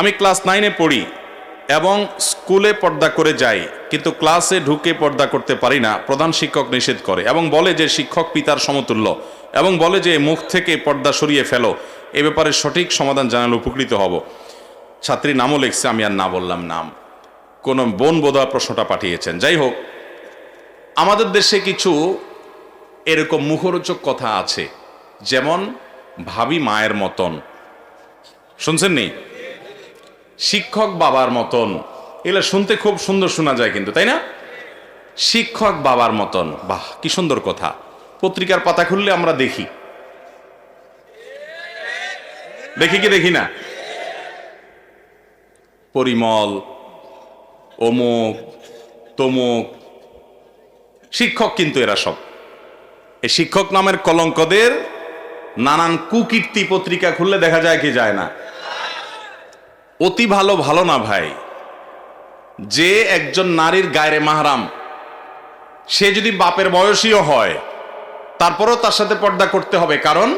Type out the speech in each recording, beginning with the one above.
আমি ক্লাস নাইনে পড়ি এবং স্কুলে পর্দা করে যাই, কিন্তু ক্লাসে ঢুকে পর্দা করতে পারি না, প্রধান শিক্ষক নিষেধ করে এবং বলে যে শিক্ষক পিতার সমতুল্য এবং বলে যে মুখ থেকে পর্দা সরিয়ে ফেলো, এ ব্যাপারে সঠিক সমাধান জানালে উপকৃত হব। ছাত্রী নামও লিখছে, আমি আর না বললাম নাম। কোন বোন বোধা প্রশ্নটা পাঠিয়েছেন। যাই হোক, আমাদের দেশে কিছু এরকম মুখরোচক কথা আছে, যেমন ভাবি মায়ের মতন। শুনছেন নি? শিক্ষক বাবার মতন। এগুলো শুনতে খুব সুন্দর শোনা যায় কিন্তু, তাই না? শিক্ষক বাবার মতন। বাহ, কি সুন্দর কথা। পত্রিকার পাতা খুললে আমরা দেখি। দেখি কি দেখি না? পরিমল, অমুক, তমুক। শিক্ষক কিন্তু এরা সব। এই শিক্ষক নামের কলঙ্কদের নানান কুকীর্তি পত্রিকা খুললে দেখা যায় কি যায় না। অতি ভালো ভালো না ভাই। যে একজন নারীর গায়ের মাহারাম, সে যদি বাপের বয়সীও হয়, তারপরও তার সাথে পর্দা করতে হবে। কারণ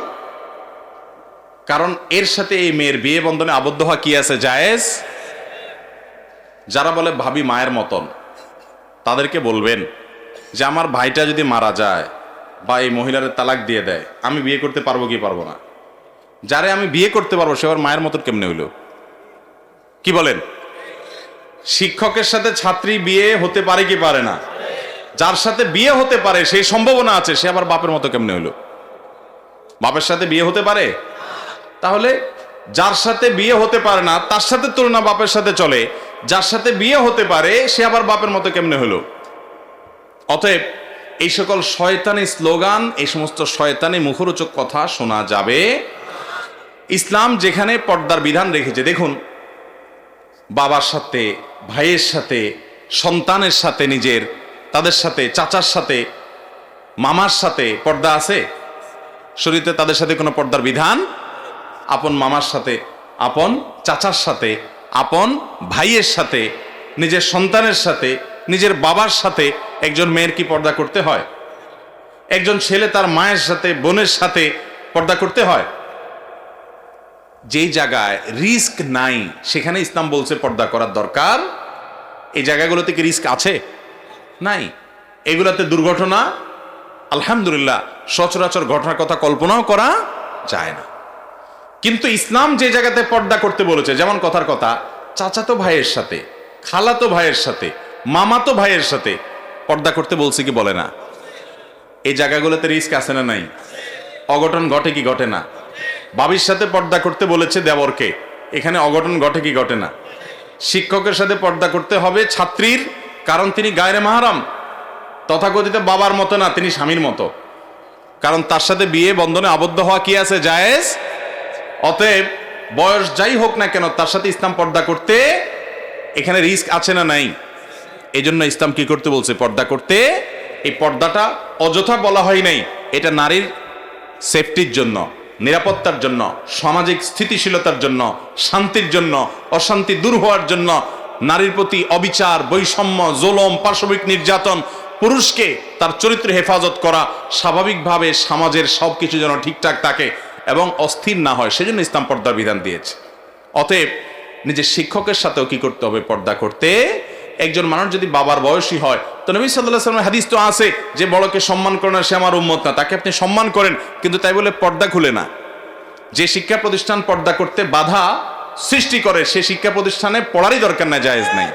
কারণ এর সাথে এই মেয়ের বিয়ে বন্ধনে আবদ্ধ হওয়া কি আছে? জায়েজ? যারা বলে ভাবি মায়ের মতন, তাদেরকে বলবেন যে আমার ভাইটা যদি মারা যায় বা এই মহিলার তালাক দিয়ে দেয়, আমি বিয়ে করতে পারব কি পারব না? যারে আমি বিয়ে করতে পারব, সে আমার মায়ের মতন কেমনে হইল? কি বলেন? শিক্ষকের সাথে ছাত্রী বিয়ে হতে পারে কি পারে না? যার সাথে বিয়ে হতে পারে, সেই সম্ভাবনা আছে, সে আবার বাপের মতো কেমনে হইল বাপের সাথে বিয়ে হতে পারে? তাহলে যার সাথে বিয়ে হতে পারে না, তার সাথে তুলনা বাপের সাথে চলে, যার সাথে বিয়ে হতে পারে, সে আবার বাপের মতো কেমনে হলো? অতএব এই সকল শয়তানি স্লোগান, এই সমস্ত শয়তানি মুখরোচক কথা শোনা যাবে। ইসলাম যেখানে পর্দার বিধান রেখেছে, দেখুন বাবার সাথে, ভাইয়ের সাথে, সন্তানের সাথে, নিজের, তাদের সাথে, চাচার সাথে, মামার সাথে পর্দা আছে? শরীরে তাদের সাথে কোনো পর্দার বিধান? আপন মামার সাথে, আপন চাচার সাথে, আপন ভাইয়ের সাথে, নিজের সন্তানের সাথে, নিজের বাবার সাথে একজন মেয়ের কি পর্দা করতে হয়? একজন ছেলে তার মায়ের সাথে, বোনের সাথে পর্দা করতে হয়? যেই জায়গায় রিস্ক নাই, সেখানে ইসলাম বলছে পর্দা করার দরকার। এই জায়গাগুলোতে কি রিস্ক আছে? নাই। এগুলাতে দুর্ঘটনা, আলহামদুলিল্লাহ, সচরাচর ঘটনার কথা কল্পনাও করা যায় না। কিন্তু ইসলাম যে জায়গাতে পর্দা করতে বলেছে, যেমন কথার কথা, চাচাতো ভাইয়ের সাথে, খালাতো ভাইয়ের সাথে, মামাতো ভাইয়ের সাথে পর্দা করতে বলছে কি বলে না? এই জায়গাগুলোতে রিস্ক আছে না নাই? অঘটন ঘটে কি ঘটে না? বাবির সাথে পর্দা করতে বলেছে দেবরকে। এখানে অঘটন ঘটে কি ঘটে না? শিক্ষকের সাথে পর্দা করতে হবে ছাত্রীর, কারণ তিনি গায়রে মাহারাম। তথাকথিত বাবার মতো না, তিনি স্বামীর মতো। কারণ তার সাথে বিয়ে বন্ধনে আবদ্ধ হওয়া কি আছে? জায়েজ। অতএব বয়স যাই হোক না কেন, তার সাথে ইসলাম পর্দা করতে এখানে রিস্ক আছে না নাই? এই জন্য ইসলাম কি করতে বলছে? পর্দা করতে। এই পর্দাটা অযথা বলা হয় নাই। এটা নারীর সেফটির জন্য। নিরাপত্তার জন্য, সামাজিক স্থিতিশীলতার জন্য, শান্তির জন্য, অশান্তি দূর হওয়ার জন্য নারীর প্রতি অবিচার, বৈষম্য, জোলম পাশবিক নির্যাতন, পুরুষকে তার চরিত্র হেফাজত করা, স্বাভাবিকভাবে সমাজের সব কিছু যেন ঠিকঠাক থাকে এবং অস্থির না হয়, সেজন্য ইসলাম পর্দার বিধান দিয়েছে। অতএব নিজের শিক্ষকের সাথেও কি করতে হবে? পর্দা করতে একজন মানুষ যদি বাবার বয়সী হয়, তো নবী সাল্লাহ হাদিস তো আছে যে বড়কে সম্মান করে না, সে আমার উম্মত না। তাকে আপনি সম্মান করেন, কিন্তু তাই বলে পর্দা খুলে না। যে শিক্ষা প্রতিষ্ঠান পর্দা করতে বাধা সৃষ্টি করে, সে শিক্ষা প্রতিষ্ঠানে পড়ারই দরকার না জায়েজ নাই।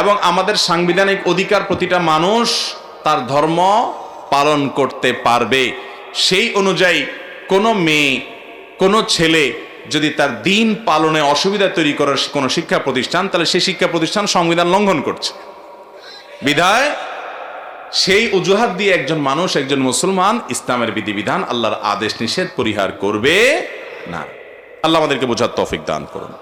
এবং আমাদের সাংবিধানিক অধিকার প্রতিটা মানুষ তার ধর্ম পালন করতে পারবে। সেই অনুযায়ী কোনো মেয়ে, কোনো ছেলে যদি তার দিন পালনে অসুবিধা তৈরি করার কোনো শিক্ষা প্রতিষ্ঠান, তাহলে সেই শিক্ষা প্রতিষ্ঠান সংবিধান লঙ্ঘন করছে। বিধায় সেই অজুহাত দিয়ে একজন মানুষ, একজন মুসলমান ইসলামের বিধিবিধান, আল্লাহর আদেশ নিষেধ পরিহার করবে না। আল্লাহ আমাদেরকে বোঝার তফিক দান করুন।